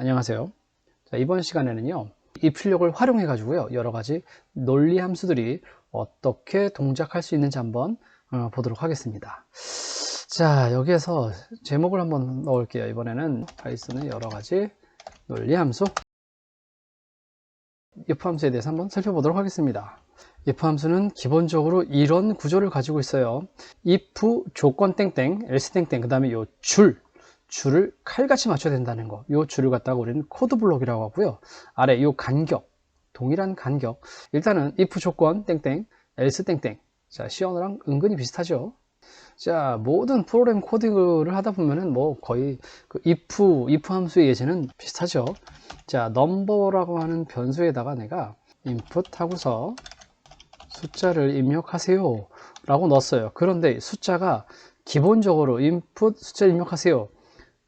안녕하세요. 자, 이번 시간에는요, 입출력을 활용해 가지고요, 여러 가지 논리 함수들이 어떻게 동작할 수 있는지 한번 어, 보도록 하겠습니다. 자, 여기에서 제목을 한번 넣을게요. 이번에는 파이썬의 여러 가지 논리 함수. if 함수에 대해서 한번 살펴보도록 하겠습니다. if 함수는 기본적으로 이런 구조를 가지고 있어요. if 조건 땡땡, else 땡땡, 그 다음에 요 줄, 줄을 칼같이 맞춰야 된다는 거. 요 줄을 갖다가 우리는 코드 블록이라고 하고요. 아래 요 간격, 동일한 간격. 일단은 if 조건 땡땡, else 땡땡. 자, 시언어랑 은근히 비슷하죠. 자, 모든 프로그램 코딩을 하다 보면은 뭐 거의 그 if, if 함수의 예제는 비슷하죠. 자, number라고 하는 변수에다가 내가 input 하고서 숫자를 입력하세요 라고 넣었어요. 그런데 숫자가 기본적으로 input 숫자 입력하세요.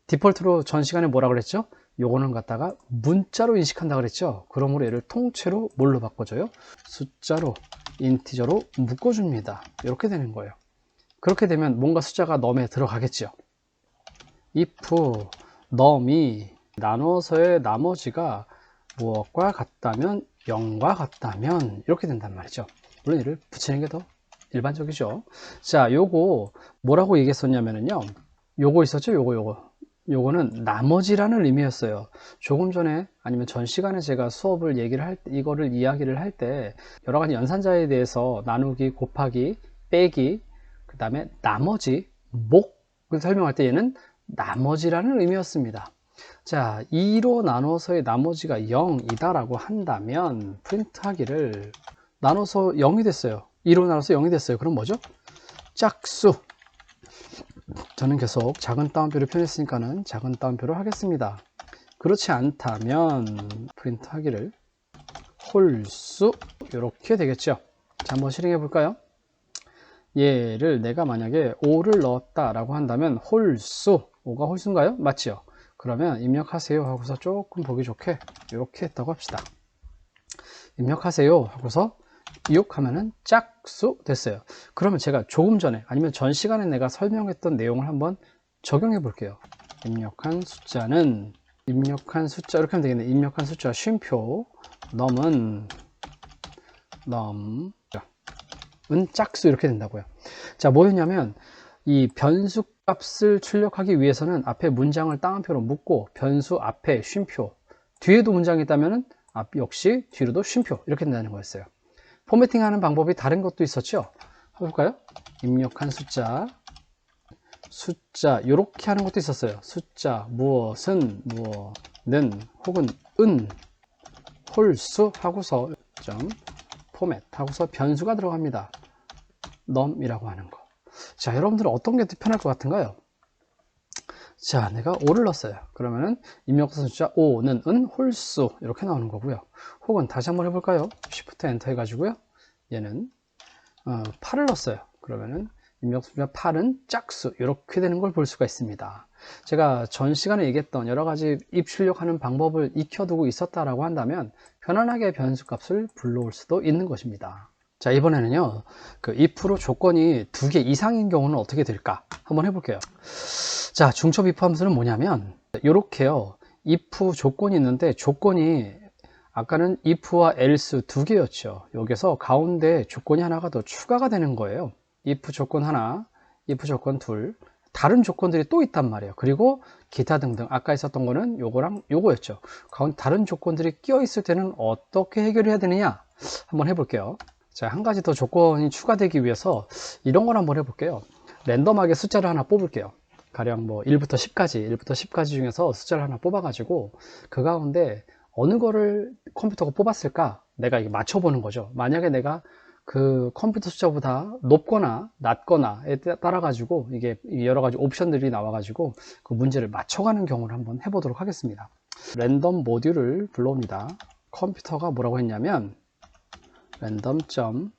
디폴트로 전 시간에 뭐라 그랬죠? 요거는 갖다가 문자로 인식한다 그랬죠? 그러므로 얘를 통째로 뭘로 바꿔줘요? 숫자로, 인티저로 묶어줍니다. 이렇게 되는 거예요. 그렇게 되면 뭔가 숫자가 넘에 들어가겠죠. if num이 나눠서의 나머지가 무엇과 같다면 0과 같다면 이렇게 된단 말이죠. 물론 이를 붙이는 게 더 일반적이죠. 자, 요거 뭐라고 얘기했었냐면요. 요거 있었죠? 요거 요거. 요거는 나머지라는 의미였어요. 조금 전에 아니면 전 시간에 제가 수업을 얘기를 할 때, 이거를 이야기를 할 때 여러 가지 연산자에 대해서 나누기, 곱하기, 빼기, 그 다음에 나머지, 목을 설명할 때 얘는 나머지라는 의미였습니다. 자, 2로 나눠서의 나머지가 0이다 라고 한다면 프린트 하기를 나눠서 0이 됐어요. 2로 나눠서 0이 됐어요. 그럼 뭐죠? 짝수. 저는 계속 작은 따옴표를 표현했으니까는 작은 따옴표로 하겠습니다. 그렇지 않다면 프린트 하기를 홀수 이렇게 되겠죠. 자, 한번 실행해 볼까요? 얘를 내가 만약에 5를 넣었다 라고 한다면 홀수 5가 홀수인가요? 맞지요? 그러면 입력하세요 하고서 조금 보기 좋게 이렇게 했다고 합시다. 입력하세요 하고서 6 하면은 짝수 됐어요. 그러면 제가 조금 전에 아니면 전 시간에 내가 설명했던 내용을 한번 적용해 볼게요. 입력한 숫자는 입력한 숫자 이렇게 하면 되겠네. 입력한 숫자 쉼표 넘은 넘은 짝수 이렇게 된다고요. 자, 뭐였냐면 이 변수 값을 출력하기 위해서는 앞에 문장을 따옴표로 묶고 변수 앞에 쉼표 뒤에도 문장이 있다면 앞 역시 뒤로도 쉼표 이렇게 된다는 거였어요. 포매팅 하는 방법이 다른 것도 있었죠. 해볼까요? 입력한 숫자 숫자 이렇게 하는 것도 있었어요. 숫자 무엇은 무엇는 혹은 은 홀수 하고서 점 포맷 하고서 변수가 들어갑니다. num이라고 하는 거. 자, 여러분들은 어떤 게 더 편할 것 같은가요? 자, 내가 5를 넣었어요. 그러면은 입력한 숫자 5는 은 홀수 이렇게 나오는 거고요. 혹은 다시 한번 해볼까요? Shift 엔터 해가지고요. 얘는 어, 8을 넣었어요. 그러면은 입력 숫자 8은 짝수 이렇게 되는 걸 볼 수가 있습니다. 제가 전 시간에 얘기했던 여러 가지 입출력하는 방법을 익혀두고 있었다라고 한다면 편안하게 변수값을 불러올 수도 있는 것입니다. 자 이번에는요 그 if 조건이 두 개 이상인 경우는 어떻게 될까? 한번 해볼게요. 자 중첩 if 함수는 뭐냐면 이렇게요. if 조건이 있는데 조건이 아까는 if와 else 두 개였죠. 여기서 가운데 조건이 하나가 더 추가가 되는 거예요. if 조건 하나 if 조건 둘 다른 조건들이 또 있단 말이에요. 그리고 기타 등등. 아까 있었던 거는 요거랑 요거였죠. 가운데 다른 조건들이 끼어 있을 때는 어떻게 해결해야 되느냐? 한번 해볼게요 자, 한 가지 더 조건이 추가되기 위해서 이런 걸 한번 해볼게요. 랜덤하게 숫자를 하나 뽑을게요. 가령 뭐 1부터 10까지, 1부터 10까지 중에서 숫자를 하나 뽑아가지고 그 가운데 어느 거를 컴퓨터가 뽑았을까? 내가 이게 맞춰보는 거죠. 만약에 내가 그 컴퓨터 숫자보다 높거나 낮거나에 따라 가지고 이게 여러 가지 옵션들이 나와 가지고 그 문제를 맞춰가는 경우를 한번 해보도록 하겠습니다. 랜덤 모듈을 불러옵니다. 컴퓨터가 뭐라고 했냐면 랜덤 점.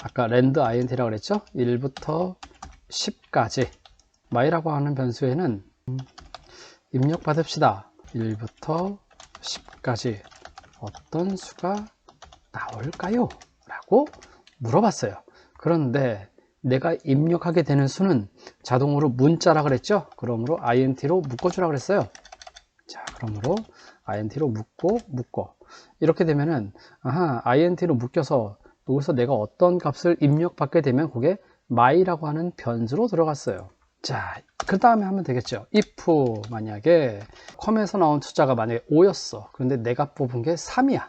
아까 랜드 int라고 그랬죠? 1부터 10까지. my라고 하는 변수에는 입력 받읍시다. 1부터 10까지. 어떤 수가 나올까요? 라고 물어봤어요. 그런데 내가 입력하게 되는 수는 자동으로 문자라 그랬죠? 그러므로 int로 묶어주라 그랬어요. 자 그러므로 int로 묶고 묶고 이렇게 되면은 아하 int로 묶여서 여기서 내가 어떤 값을 입력받게 되면 그게 my라고 하는 변수로 들어갔어요. 자 그 다음에 하면 되겠죠. if 만약에 컴에서 나온 숫자가 만약에 5였어. 그런데 내가 뽑은 게 3이야.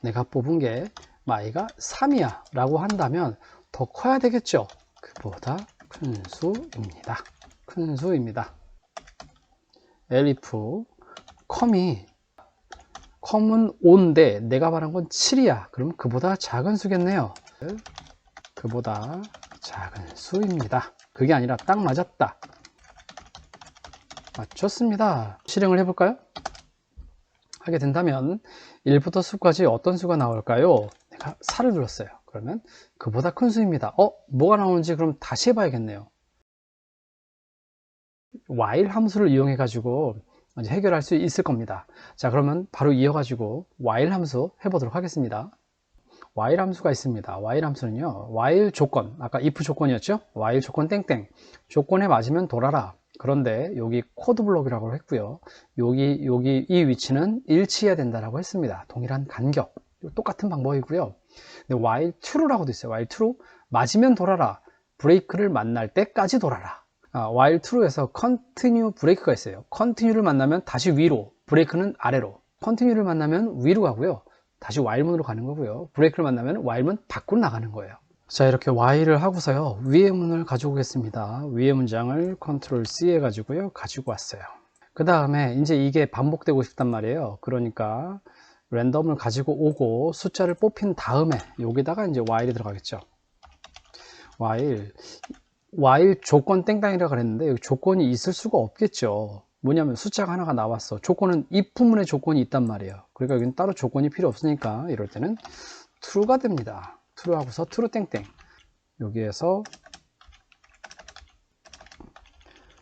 내가 뽑은 게 my가 3이야 라고 한다면 더 커야 되겠죠. 그보다 큰 수입니다. 큰 수입니다. Elif 컴이 컴은 5인데 내가 말한 건 7이야. 그럼 그보다 작은 수겠네요. 그보다 작은 수입니다. 그게 아니라 딱 맞았다. 맞췄습니다. 실행을 해볼까요? 하게 된다면 1부터 수까지 어떤 수가 나올까요? 내가 4를 눌렀어요. 그러면 그보다 큰 수입니다. 어? 뭐가 나오는지 그럼 다시 해봐야겠네요. While 함수를 이용해 가지고 해결할 수 있을 겁니다. 자 그러면 바로 이어 가지고 while 함수 해보도록 하겠습니다. while 함수가 있습니다. while 함수는요 while 조건. 아까 if 조건이었죠? while 조건 땡땡. 조건에 맞으면 돌아라. 그런데 여기 코드 블록이라고 했고요. 여기 여기 이 위치는 일치해야 된다라고 했습니다. 동일한 간격. 똑같은 방법이고요. 근데 while true라고도 있어요. while true. 맞으면 돌아라. 브레이크를 만날 때까지 돌아라 아, while true에서 continue 브레이크가 있어요. continue를 만나면 다시 위로 브레이크는 아래로. continue를 만나면 위로 가고요. 다시 while 문으로 가는 거고요. 브레이크를 만나면 while 문 밖으로 나가는 거예요. 자 이렇게 while을 하고서요. 위의 문을 가지고 오겠습니다. 위의 문장을 컨트롤 C 해 가지고요. 가지고 왔어요. 그 다음에 이제 이게 반복되고 싶단 말이에요. 그러니까 랜덤을 가지고 오고 숫자를 뽑힌 다음에 여기다가 이제 while이 들어가겠죠. while while 조건 땡땅이라고 그랬는데 여기 조건이 있을 수가 없겠죠. 뭐냐면 숫자가 하나가 나왔어. 조건은 if문의 조건이 있단 말이에요. 그러니까 여기는 따로 조건이 필요 없으니까 이럴 때는 true가 됩니다. true 하고서 true 땡땡. 여기에서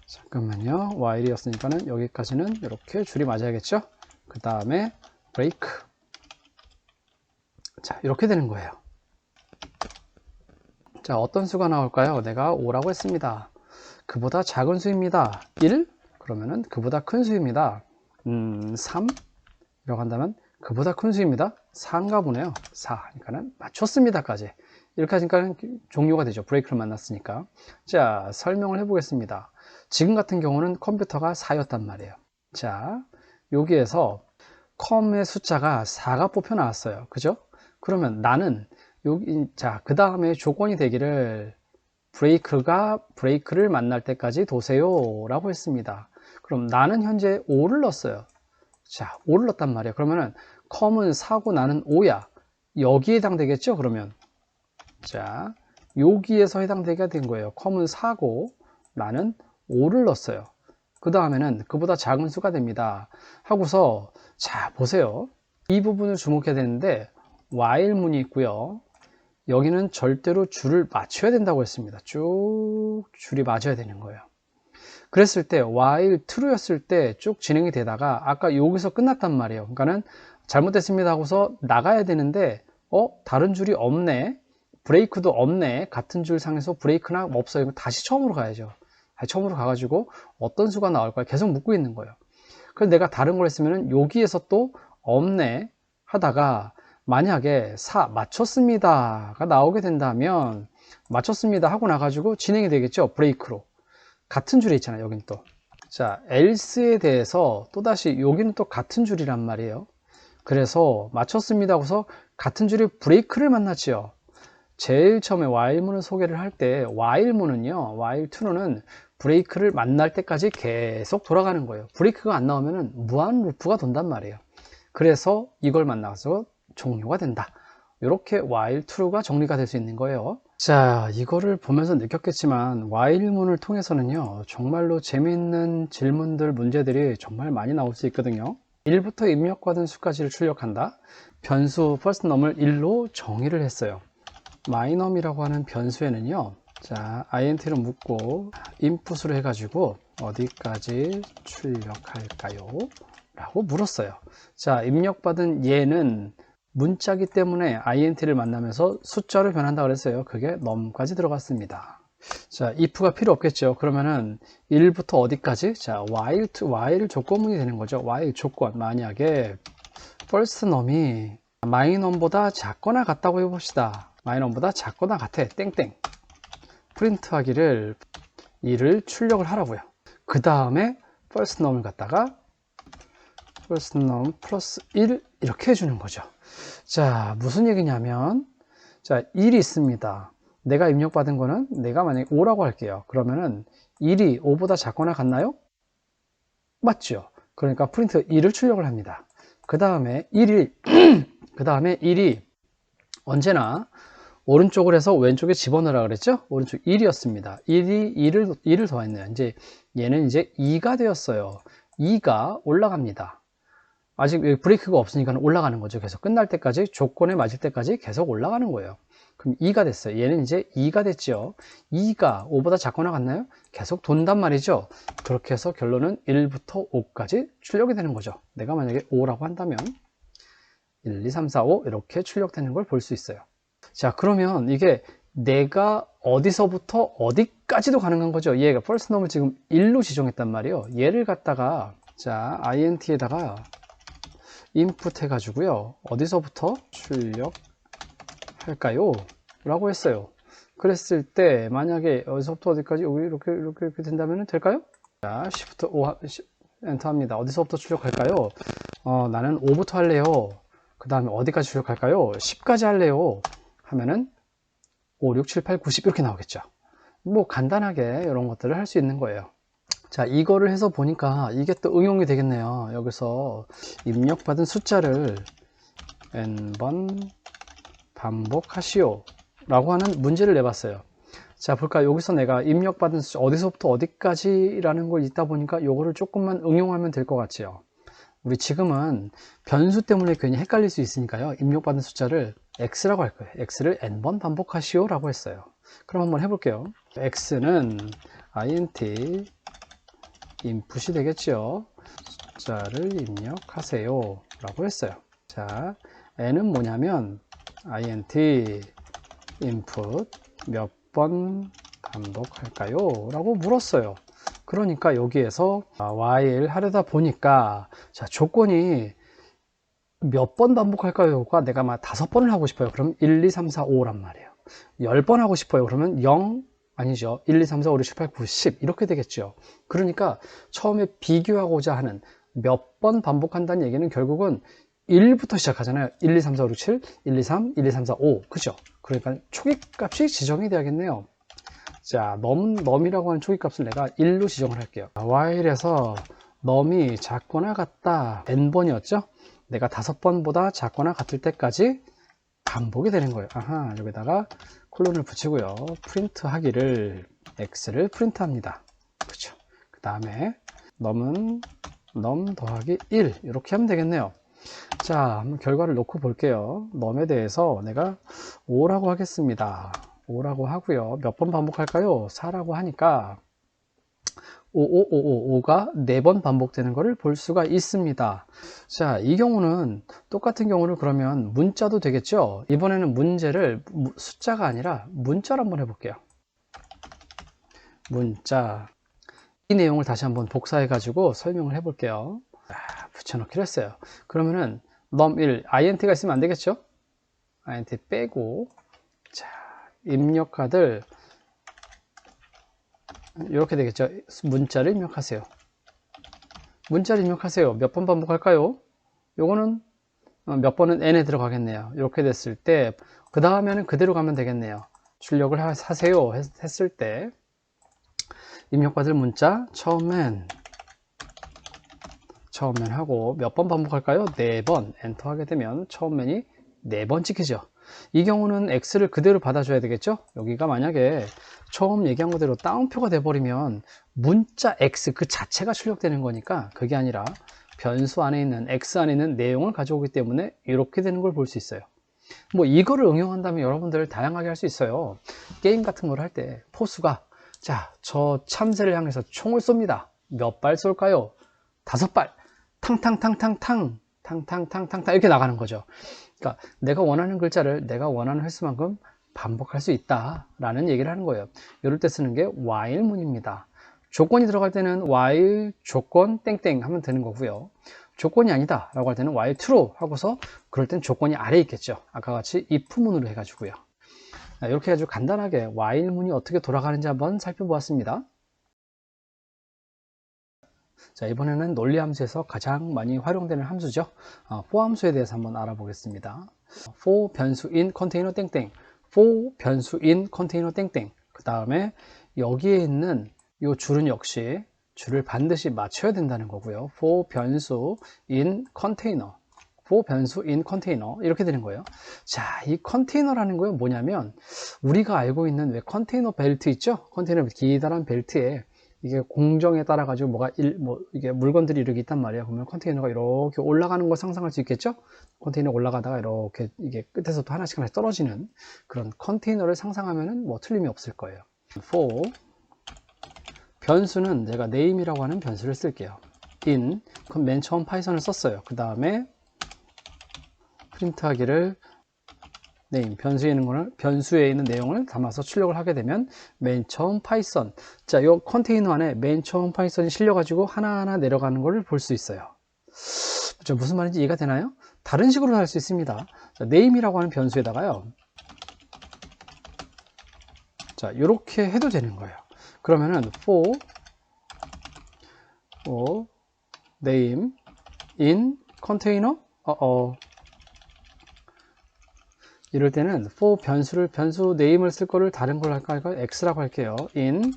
잠깐만요. while이었으니까는 여기까지는 이렇게 줄이 맞아야겠죠? 그 다음에 break. 자 이렇게 되는 거예요 자 어떤 수가 나올까요? 내가 5라고 했습니다. 그보다 작은 수입니다. 1 그러면은 그보다 큰 수입니다. 음, 3 이라고 한다면 그보다 큰 수입니다. 4인가 보네요. 4 그러니까는 맞췄습니다까지. 이렇게 하니까 종료가 되죠. 브레이크를 만났으니까. 자 설명을 해 보겠습니다. 지금 같은 경우는 컴퓨터가 4였단 말이에요. 자 여기에서 컴의 숫자가 4가 뽑혀 나왔어요. 그죠? 그러면 나는 여기 자그 다음에 조건이 되기를 브레이크가 브레이크를 만날 때까지 도세요 라고 했습니다. 그럼 나는 현재 5를 넣었어요. 자 5를 넣었단 말이에요. 그러면은 컴은 4고 나는 5야. 여기에 해당되겠죠 그러면? 자 여기에서 해당되게 된 거예요. 컴은 4고 나는 5를 넣었어요. 그 다음에는 그보다 작은 수가 됩니다. 하고서 자 보세요. 이 부분을 주목해야 되는데 while 문이 있고요 여기는 절대로 줄을 맞춰야 된다고 했습니다. 쭉 줄이 맞아야 되는 거예요. 그랬을 때 while true였을 때 쭉 진행이 되다가 아까 여기서 끝났단 말이에요. 그러니까는 잘못됐습니다 하고서 나가야 되는데 어 다른 줄이 없네. 브레이크도 없네. 같은 줄 상에서 브레이크나 없어요 다시 처음으로 가야죠. 처음으로 가가지고 어떤 수가 나올까 계속 묻고 있는 거예요. 그래서 내가 다른 걸 했으면 여기에서 또 없네 하다가 만약에 4 맞췄습니다가 나오게 된다면 맞췄습니다 하고 나가지고 진행이 되겠죠? 브레이크로. 같은 줄에 있잖아요 여긴 또자 else에 대해서 또다시 여기는 또 같은 줄이란 말이에요. 그래서 맞췄습니다 하고서 같은 줄에 브레이크를 만났지요. 제일 처음에 while문을 소개를 할 때 while문은요 while true는 브레이크를 만날 때까지 계속 돌아가는 거예요. 브레이크가 안 나오면 무한 루프가 돈단 말이에요. 그래서 이걸 만나서 종료가 된다. 이렇게 while true가 정리가 될 수 있는 거예요. 자 이거를 보면서 느꼈겠지만 while문을 통해서는요 정말로 재미있는 질문들 문제들이 정말 많이 나올 수 있거든요. 1부터 입력받은 수까지를 출력한다. 변수 first num을 1로 정의를 했어요. myNum이라고 하는 변수에는요 자 int를 묻고 input으로 해가지고 어디까지 출력할까요? 라고 물었어요. 자 입력받은 얘는 문자기 때문에 int를 만나면서 숫자로 변한다 그랬어요 그게 num까지 들어갔습니다 자, if가 필요 없겠죠. 그러면은 1부터 어디까지? 자, while to while 조건문이 되는 거죠. while 조건. 만약에 first num이 마이넘보다 작거나 같다고 해봅시다. 마이넘보다 작거나 같아. 땡땡. 프린트 하기를 1을 출력을 하라고요. 그 다음에 first num을 갖다가 first num 플러스 1 이렇게 해주는 거죠. 자, 무슨 얘기냐면 자, 1이 있습니다. 내가 입력받은 거는 내가 만약에 5라고 할게요. 그러면은 1이 5보다 작거나 같나요? 맞죠? 그러니까 프린트 1을 출력을 합니다. 그 다음에 1이 그 다음에 1이 언제나 오른쪽을 해서 왼쪽에 집어넣으라 그랬죠? 오른쪽 1이었습니다. 1이 2를, 2를 더했네요. 이제 얘는 이제 2가 되었어요. 2가 올라갑니다. 아직 브레이크가 없으니까 올라가는 거죠. 계속 끝날 때까지 조건에 맞을 때까지 계속 올라가는 거예요. 그럼 2가 됐어요. 얘는 이제 2가 됐죠. 2가 5보다 작거나 같나요? 계속 돈단 말이죠. 그렇게 해서 결론은 1부터 5까지 출력이 되는 거죠. 내가 만약에 5라고 한다면 1, 2, 3, 4, 5 이렇게 출력되는 걸 볼 수 있어요. 자 그러면 이게 내가 어디서부터 어디까지도 가능한 거죠. 얘가 first num을 지금 1로 지정했단 말이에요. 얘를 갖다가 자 int에다가 input 해가지고요. 어디서부터 출력할까요? 라고 했어요. 그랬을 때 만약에 어디서부터 어디까지 여기 이렇게 이렇게, 이렇게 된다면 될까요? 자 shift 5 엔터 합니다. 어디서부터 출력할까요? 어, 나는 5부터 할래요. 그 다음에 어디까지 출력할까요? 10까지 할래요. 하면은 5, 6, 7, 8, 90 이렇게 나오겠죠. 뭐 간단하게 이런 것들을 할 수 있는 거예요. 자, 이거를 해서 보니까 이게 또 응용이 되겠네요. 여기서 입력받은 숫자를 n번 반복하시오 라고 하는 문제를 내봤어요. 자, 볼까 여기서 내가 입력받은 숫자 어디서부터 어디까지 라는 걸 있다 보니까 이거를 조금만 응용하면 될 것 같지요. 우리 지금은 변수 때문에 괜히 헷갈릴 수 있으니까요. 입력받은 숫자를 x라고 할 거예요. x를 n번 반복하시오 라고 했어요. 그럼 한번 해볼게요. x는 int input이 되겠죠. 숫자를 입력하세요 라고 했어요. 자, n은 뭐냐면 int input 몇번 반복할까요? 라고 물었어요. 그러니까 여기에서 while 하려다 보니까 자 조건이 몇 번 반복할까요가 내가 막 다섯 번을 하고 싶어요. 그럼 1, 2, 3, 4, 5란 말이에요. 10번 하고 싶어요. 그러면 0 아니죠. 1, 2, 3, 4, 5, 6, 7, 8, 9, 10 이렇게 되겠죠. 그러니까 처음에 비교하고자 하는 몇 번 반복한다는 얘기는 결국은 1부터 시작하잖아요. 1, 2, 3, 4, 5, 6, 7, 1, 2, 3, 1, 2, 3, 4, 5. 그죠? 그러니까 초기값이 지정이 돼야겠네요. 자, 넘, 넘이라고 하는 초기값을 내가 1로 지정을 할게요. while에서 넘이 작거나 같다. n번이었죠? 내가 다섯 번보다 작거나 같을 때까지 반복이 되는 거예요. 아하, 여기다가 콜론을 붙이고요. 프린트 하기를 x를 프린트 합니다. 그렇죠? 그 다음에 넘은 넘 더하기 1 이렇게 하면 되겠네요. 자, 한번 결과를 놓고 볼게요. 넘에 대해서 내가 5라고 하겠습니다. 5라고 하고요. 몇 번 반복할까요? 4라고 하니까 5, 5, 5, 5, 5가 4번 반복되는 것을 볼 수가 있습니다. 자, 이 경우는 똑같은 경우를 그러면 문자도 되겠죠? 이번에는 문제를 숫자가 아니라 문자로 한번 해볼게요. 문자. 이 내용을 다시 한번 복사해 가지고 설명을 해볼게요. 아, 붙여넣기로 했어요. 그러면은 num1 int가 있으면 안 되겠죠? int 빼고 자 입력카드 이렇게 되겠죠. 문자를 입력하세요. 문자를 입력하세요. 몇 번 반복할까요? 요거는 어, 몇 번은 n에 들어가겠네요. 이렇게 됐을 때 그 다음에는 그대로 가면 되겠네요. 출력을 하세요 했을 때 입력받을 문자 처음엔 처음엔 하고 몇 번 반복할까요? 네 번 엔터 하게 되면 처음엔이 네 번 찍히죠. 이 경우는 X를 그대로 받아줘야 되겠죠? 여기가 만약에 처음 얘기한 그대로 다운표가 돼버리면 문자 X 그 자체가 출력되는 거니까 그게 아니라 변수 안에 있는 X 안에 있는 내용을 가져오기 때문에 이렇게 되는 걸 볼 수 있어요. 뭐 이거를 응용한다면 여러분들 다양하게 할 수 있어요. 게임 같은 걸 할 때 포수가 자, 저 참새를 향해서 총을 쏩니다. 몇 발 쏠까요? 다섯 발. 탕탕탕탕탕 탕탕탕탕탕 이렇게 나가는 거죠. 그러니까 내가 원하는 글자를 내가 원하는 횟수만큼 반복할 수 있다 라는 얘기를 하는 거예요. 이럴 때 쓰는 게 while문입니다. 조건이 들어갈 때는 while 조건 땡땡 하면 되는 거고요. 조건이 아니다 라고 할 때는 while true 하고서 그럴 땐 조건이 아래에 있겠죠. 아까 같이 if문으로 해가지고요. 자, 이렇게 해가지고 간단하게 while문이 어떻게 돌아가는지 한번 살펴보았습니다. 자 이번에는 논리함수에서 가장 많이 활용되는 함수죠. 어, for 함수에 대해서 한번 알아보겠습니다. for 변수인 컨테이너 땡땡 for 변수인 컨테이너 땡땡. 그 다음에 여기에 있는 이 줄은 역시 줄을 반드시 맞춰야 된다는 거고요. for 변수 in 컨테이너. for 변수 in 컨테이너. 이렇게 되는 거예요. 자 이 컨테이너라는 거는 뭐냐면 우리가 알고 있는 왜 컨테이너 벨트 있죠? 컨테이너 기다란 벨트에 이게 공정에 따라 가지고 뭐가 일, 뭐 이게 물건들이 이렇게 있단 말이에요. 그러면 컨테이너가 이렇게 올라가는 걸 상상할 수 있겠죠? 컨테이너 올라가다가 이렇게 이게 끝에서 또 하나씩 하나씩 떨어지는 그런 컨테이너를 상상하면은 뭐 틀림이 없을 거예요. for 변수는 제가 name이라고 하는 변수를 쓸게요. in 그럼 맨 처음 파이썬을 썼어요. 그 다음에 프린트하기를 name 변수에 있는 거를 변수에 있는 내용을 담아서 출력을 하게 되면 맨 처음 파이썬 자, 이 컨테이너 안에 맨 처음 파이썬이 실려 가지고 하나하나 내려가는 것을 볼 수 있어요. 자, 무슨 말인지 이해가 되나요? 다른 식으로 할 수 있습니다. 자, name이라고 하는 변수에다가요. 자, 이렇게 해도 되는 거예요. 그러면은 for for name in container 어, 어. 이럴 때는 for 변수를 변수 name을 쓸 거를 다른 걸 할까 할까요? x라고 할게요. in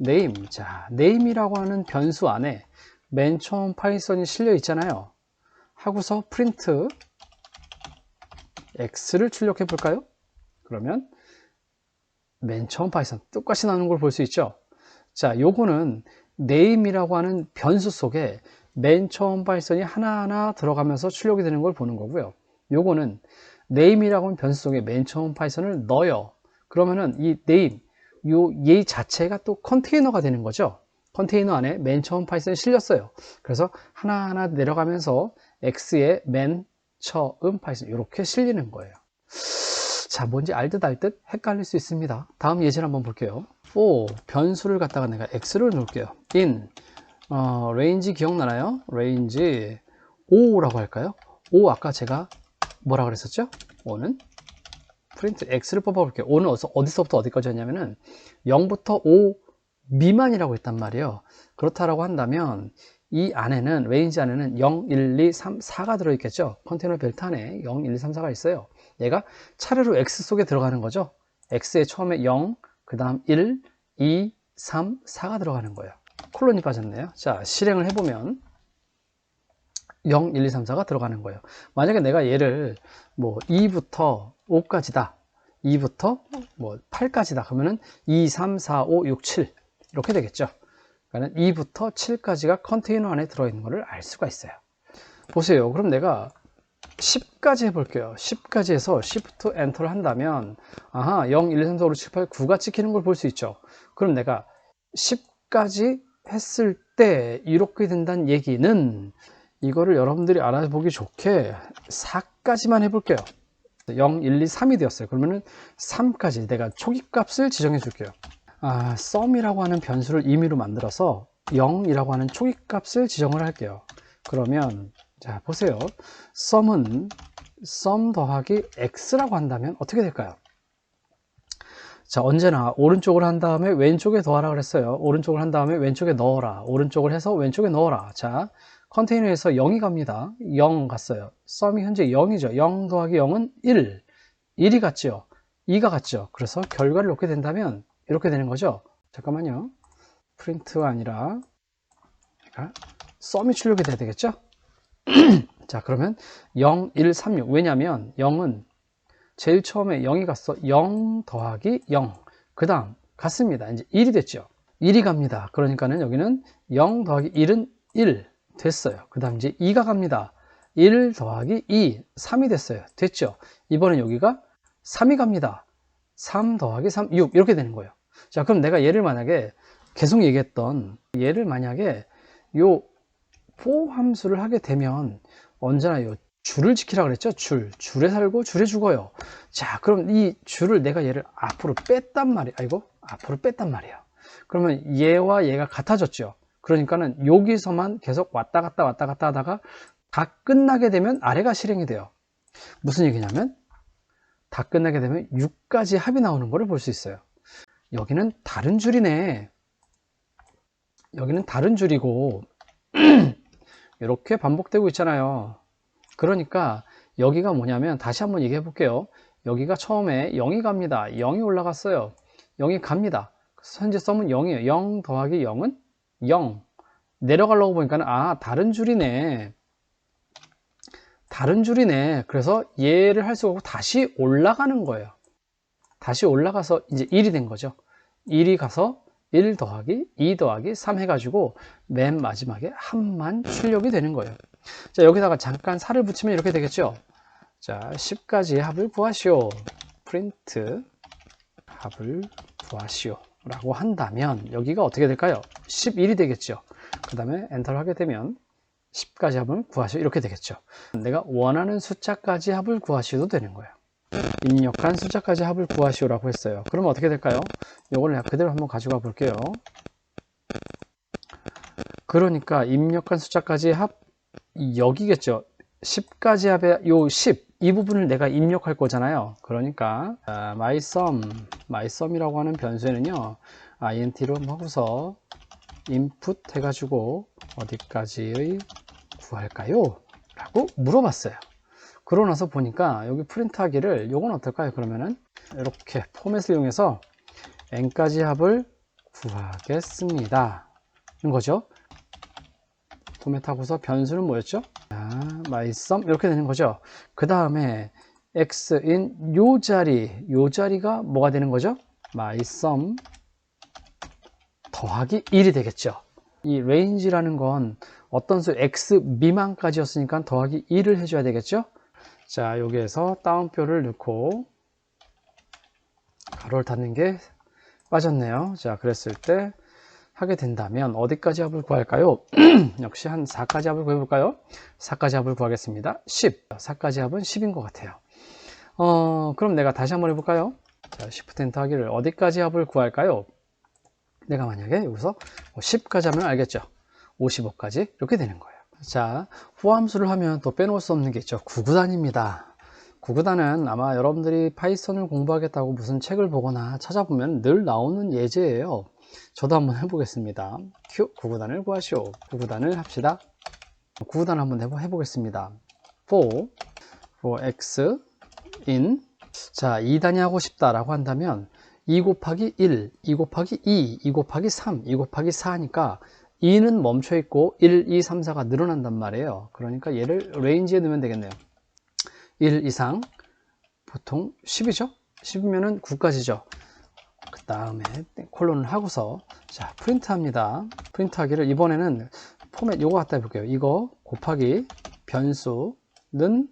name. 자, name이라고 하는 변수 안에 맨 처음 파이썬이 실려 있잖아요. 하고서 print x를 출력해 볼까요? 그러면 맨 처음 파이썬 똑같이 나오는 걸 볼 수 있죠. 자, 요거는 name이라고 하는 변수 속에 맨 처음 파이썬이 하나하나 들어가면서 출력이 되는 걸 보는 거고요. 요거는 name이라고 하는 변수 속에 맨 처음 파이썬을 넣어요. 그러면은 이 name, 요얘 자체가 또 컨테이너가 되는 거죠. 컨테이너 안에 맨 처음 파이썬이 실렸어요. 그래서 하나하나 내려가면서 x의 맨 처음 파이썬 이렇게 실리는 거예요. 자, 뭔지 알듯 알듯 헷갈릴 수 있습니다. 다음 예제를 한번 볼게요. for 변수를 갖다가 내가 x를 놓을게요. in 어, range 기억나나요? range 5라고 할까요? 5 아까 제가 뭐라 그랬었죠? 5는 프린트 x를 뽑아 볼게요. 5는 어디서, 어디서부터 어디까지 했냐면은 0부터 5 미만이라고 했단 말이에요. 그렇다라고 한다면 이 안에는 레인지 안에는 0, 1, 2, 3, 4가 들어 있겠죠. 컨테이너 벨트 안에 0, 1, 2, 3, 4가 있어요. 얘가 차례로 x 속에 들어가는 거죠. x에 처음에 0, 그 다음 1, 2, 3, 4가 들어가는 거예요. 콜론이 빠졌네요. 자, 실행을 해보면 0, 1, 2, 3, 4가 들어가는 거예요. 만약에 내가 얘를 뭐 2부터 5까지다. 2부터 뭐 8까지다. 그러면은 2, 3, 4, 5, 6, 7 이렇게 되겠죠. 그러니까 2부터 7까지가 컨테이너 안에 들어있는 것을 알 수가 있어요. 보세요. 그럼 내가 10까지 해볼게요. 10까지 해서 Shift Enter를 한다면 아하 0, 1, 2, 3, 4, 5, 6, 7, 8, 9가 찍히는 걸 볼 수 있죠. 그럼 내가 10까지 했을 때 이렇게 된다는 얘기는 이거를 여러분들이 알아보기 좋게 4까지만 해볼게요. 0, 1, 2, 3이 되었어요. 그러면은 3까지 내가 초기값을 지정해 줄게요. 아, sum이라고 하는 변수를 임의로 만들어서 0이라고 하는 초기값을 지정을 할게요. 그러면 자 보세요. sum은 sum 더하기 x라고 한다면 어떻게 될까요? 자 언제나 오른쪽을 한 다음에 왼쪽에 더하라 그랬어요. 오른쪽을 한 다음에 왼쪽에 넣어라. 오른쪽을 해서 왼쪽에 넣어라. 자 컨테이너에서 0이 갑니다. 0 갔어요. sum이 현재 0이죠. 0 더하기 0은 1. 1이 갔죠. 2가 갔죠. 그래서 결과를 놓게 된다면 이렇게 되는 거죠. 잠깐만요. 프린트가 아니라 sum이 출력이 돼야 되겠죠. 자 그러면 0, 1, 3, 6 왜냐면 0은 제일 처음에 0이 갔어 0 더하기 0그 다음 갔습니다 이제 1이 됐죠 1이 갑니다 그러니까는 여기는 0 더하기 1은 1 됐어요. 그 다음 이제 2가 갑니다. 1 더하기 2 3이 됐어요. 됐죠? 이번엔 여기가 3이 갑니다. 3 더하기 3 6 이렇게 되는 거예요. 자 그럼 내가 얘를 만약에 계속 얘기했던 얘를 만약에 요 for 함수를 하게 되면 언제나 요 줄을 지키라 그랬죠? 줄. 줄에 살고 줄에 죽어요. 자 그럼 이 줄을 내가 얘를 앞으로 뺐단 말이야 아이고 앞으로 뺐단 말이야. 그러면 얘와 얘가 같아졌죠 그러니까는 여기서만 계속 왔다 갔다 왔다 갔다 하다가 다 끝나게 되면 아래가 실행이 돼요. 무슨 얘기냐면 다 끝나게 되면 6까지 합이 나오는 것을 볼 수 있어요. 여기는 다른 줄이네. 여기는 다른 줄이고 이렇게 반복되고 있잖아요. 그러니까 여기가 뭐냐면 다시 한번 얘기해 볼게요. 여기가 처음에 0이 갑니다. 0이 올라갔어요. 0이 갑니다. 현재 썸은 0이에요. 0 더하기 0은 0 내려가려고 보니까 아 다른 줄이네. 다른 줄이네. 그래서 얘를 할 수가 없고 다시 올라가는 거예요. 다시 올라가서 이제 1이 된 거죠. 1이 가서 1 더하기 2 더하기 3 해가지고 맨 마지막에 한만 출력이 되는 거예요. 자 여기다가 잠깐 살을 붙이면 이렇게 되겠죠? 자 10가지 합을 구하시오. 프린트 합을 구하시오 라고 한다면 여기가 어떻게 될까요? 11이 되겠죠. 그 다음에 엔터를 하게 되면 10가지 합을 구하시오. 이렇게 되겠죠. 내가 원하는 숫자까지 합을 구하시도 되는 거예요. 입력한 숫자까지 합을 구하시오라고 했어요. 그러면 어떻게 될까요? 내가 그대로 한번 가져가 볼게요. 그러니까 입력한 숫자까지 합 여기겠죠. 10가지 합의 요 10, 이 부분을 내가 입력할 거잖아요 그러니까 아, mysum, mysum이라고 하는 변수에는요 int로 하고서 input 해가지고 어디까지의 구할까요? 라고 물어봤어요 그러고 나서 보니까 여기 프린트 하기를 요건 어떨까요? 그러면은 이렇게 포맷을 이용해서 n까지 합을 구하겠습니다 이런 거죠 포맷하고서 변수는 뭐였죠? 자, mysum 이렇게 되는 거죠. 그 다음에 x인 요 자리, 요 자리가 뭐가 되는 거죠? mysum 더하기 1이 되겠죠. 이 range라는 건 어떤 수 x 미만까지였으니까 더하기 1을 해줘야 되겠죠. 자, 여기에서 따옴표를 넣고 가로를 닫는 게 빠졌네요. 자, 그랬을 때 하게 된다면 어디까지 합을 구할까요? 역시 한 4까지 합을 구해볼까요? 4까지 합을 구하겠습니다. 10. 4까지 합은 10인 것 같아요. 어, 그럼 내가 다시 한번 해볼까요? 자, Shift Enter 하기를 어디까지 합을 구할까요? 내가 만약에 여기서 10까지 하면 알겠죠? 55까지 이렇게 되는 거예요. 자, 호함수를 하면 또 빼놓을 수 없는 게 있죠. 구구단입니다. 구구단은 아마 여러분들이 파이썬을 공부하겠다고 무슨 책을 보거나 찾아보면 늘 나오는 예제예요. 저도 한번 해보겠습니다. q 구구단을 구하시오. 구구단을 합시다. 구구단 한번 해보겠습니다. for, for x in 자 2단위 하고 싶다 라고 한다면 2 곱하기 1, 2 곱하기 2, 2 곱하기 3, 2 곱하기 4니까 2는 멈춰 있고 1, 2, 3, 4가 늘어난단 말이에요. 그러니까 얘를 레인지에 넣으면 되겠네요. 1 이상 보통 10이죠? 10이면은 9까지죠. 그 다음에 콜론을 하고서 자 프린트 합니다. 프린트 하기를 이번에는 포맷 요거 갖다 해볼게요. 이거 곱하기 변수는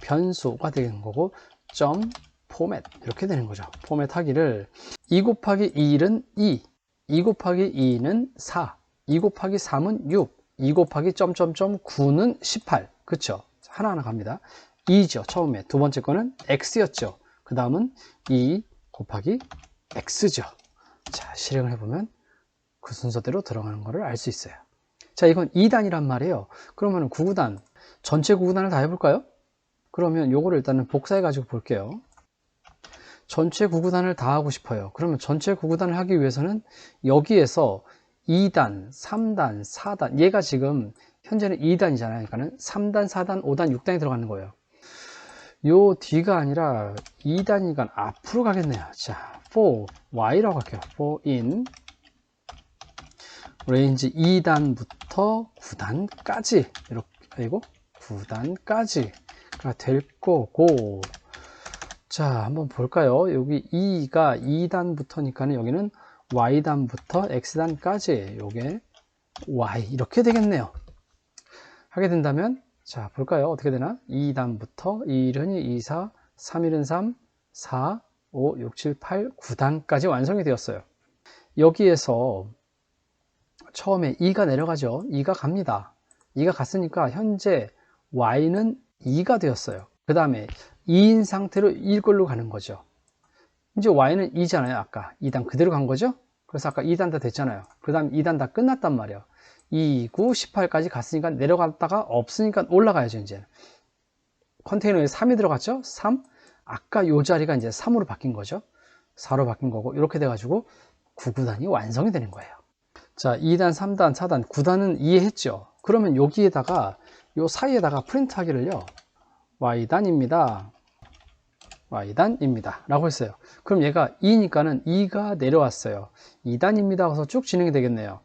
변수가 되는 거고 점 포맷. 이렇게 되는 거죠. 포맷 하기를 2 곱하기 1은 2 2 곱하기 2는 4 2 곱하기 3은 6 2 곱하기 점점점 9는 18 그쵸? 하나하나 갑니다. 2죠 처음에. 두 번째 거는 x였죠. 그 다음은 2 곱하기 x죠. 자, 실행을 해보면 그 순서대로 들어가는 것을 알 수 있어요. 자, 이건 2단이란 말이에요. 그러면 9구단, 전체 9구단을 다 해볼까요? 그러면 요거를 일단은 복사해 가지고 볼게요. 전체 9구단을 다 하고 싶어요. 그러면 전체 9구단을 하기 위해서는 여기에서 2단, 3단, 4단, 얘가 지금 현재는 2단이잖아요. 그러니까는 3단, 4단, 5단, 6단이 들어가는 거예요. 요 뒤가 아니라 2단이니까 앞으로 가겠네요. 자, for y라고 할게요. for in range 2단부터 9단까지 이렇게 아니고 9단까지가 될 거고 자 한번 볼까요? 여기 2가 2단부터니까 여기는 y단부터 x단까지 요게 y 이렇게 되겠네요. 하게 된다면 자 볼까요? 어떻게 되나? 2단부터 1은 2, 2 4 3일은 3 4 5, 6, 7, 8, 9단까지 완성이 되었어요. 여기에서 처음에 2가 내려가죠. 2가 갑니다. 2가 갔으니까 현재 y는 2가 되었어요. 그 다음에 2인 상태로 이걸로 가는 거죠. 이제 y는 2잖아요. 아까 2단 그대로 간 거죠. 그래서 아까 2단 다 됐잖아요. 그 다음 2단 다 끝났단 말이에요. 2, 9, 18까지 갔으니까 내려갔다가 없으니까 올라가야죠. 이제 컨테이너에 3이 들어갔죠. 3. 아까 요 자리가 이제 3으로 바뀐 거죠. 4로 바뀐 거고 이렇게 돼가지고 9구단이 완성이 되는 거예요. 자, 2단, 3단, 4단, 9단은 이해했죠? 그러면 여기에다가 요 사이에다가 프린트 하기를요. Y단입니다. Y단입니다. 라고 했어요. 그럼 얘가 2니까는 2가 내려왔어요. 2단입니다. 하고서 쭉 진행이 되겠네요.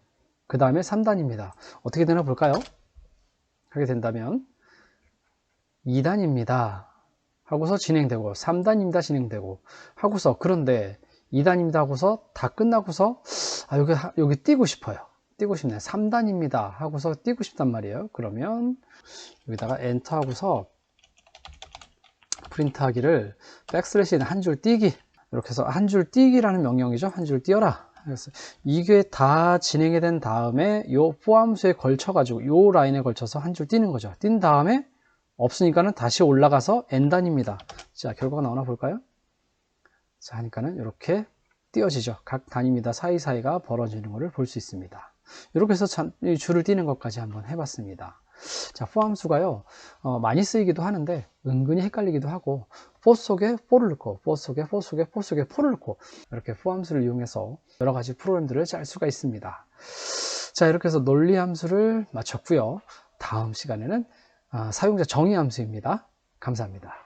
그 다음에 3단입니다. 어떻게 되나 볼까요? 하게 된다면 2단입니다. 하고서 진행되고 3단입니다. 진행되고 하고서 그런데 2단입니다. 하고서 다 끝나고서 아, 여기, 하- 여기 뛰고 싶어요. 뛰고 싶네. 3단입니다. 하고서 뛰고 싶단 말이에요. 그러면 여기다가 엔터 하고서 프린트 하기를 백슬래시는 한줄 띄기 이렇게 해서 한줄 띄기라는 명령이죠. 한줄 띄어라. 그래서 이게 다 진행이 된 다음에 요 포함수에 걸쳐 가지고 요 라인에 걸쳐서 한줄 띄는 거죠. 띈 다음에 없으니까는 다시 올라가서 n단입니다. 자, 결과가 나오나 볼까요? 자, 하니까는 이렇게 띄어지죠. 각 단위입니다. 사이사이가 벌어지는 것을 볼 수 있습니다. 이렇게 해서 줄을 띄는 것까지 한번 해봤습니다. 자, 포함수가요, 어, 많이 쓰이기도 하는데, 은근히 헷갈리기도 하고, for 속에 for를 넣고, for 속에 for 속에 for 속에 for를 넣고, 이렇게 포함수를 이용해서 여러 가지 프로그램들을 짤 수가 있습니다. 자, 이렇게 해서 논리 함수를 마쳤고요. 다음 시간에는 아, 사용자 정의 함수입니다. 감사합니다.